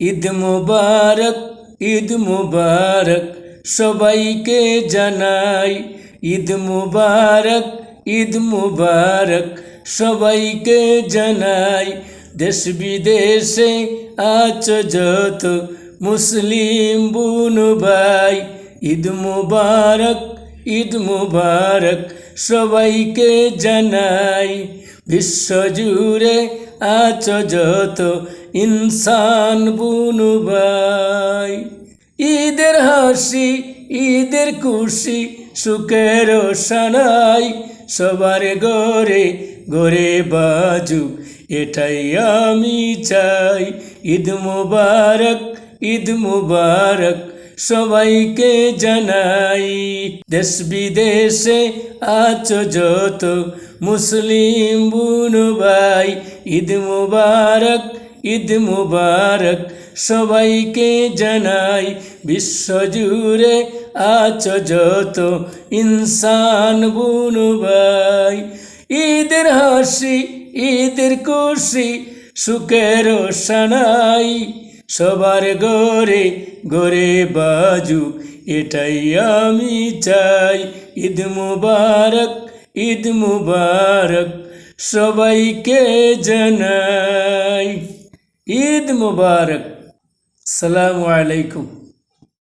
ঈদ মুবারক ঈদ মুবারক সবাইকে জানাই। ঈদ মুবারক ঈদ মুবারক সবাইকে জানাই। দেশ বিদেশে আছো যত মুসলিম বুনু ভাই। ঈদ মুবারক ঈদ মুবারক সবাইকে জানাই। বিশ্বজুড়ে আছো যত ইনসান বুনু ভাই, ঈদের হাসি, ঈদের খুশি, সুখের সানাই সবার গরে গরে বাজু এটাই আমি চাই। ঈদ মুবারক ঈদ মুবারক সবাইকে জানাই। দেশ বিদেশে আছো যত মুসলিম বুনু ভাই, ঈদ মুবারক ঈদ মুবারক সবাইকে জানাই বিশ্বজুড়ে আছো যত ইনসান বুনু ভাই। ঈদের হাসি, ঈদের খুশি, সুখের সানাই। সবার গরে গরে বাজু, এটাই আমি চাই। ঈদ মুবারক ঈদ মুবারক সবাইকে জানাই। ঈদ মুবারক। সালামু আলাইকুম।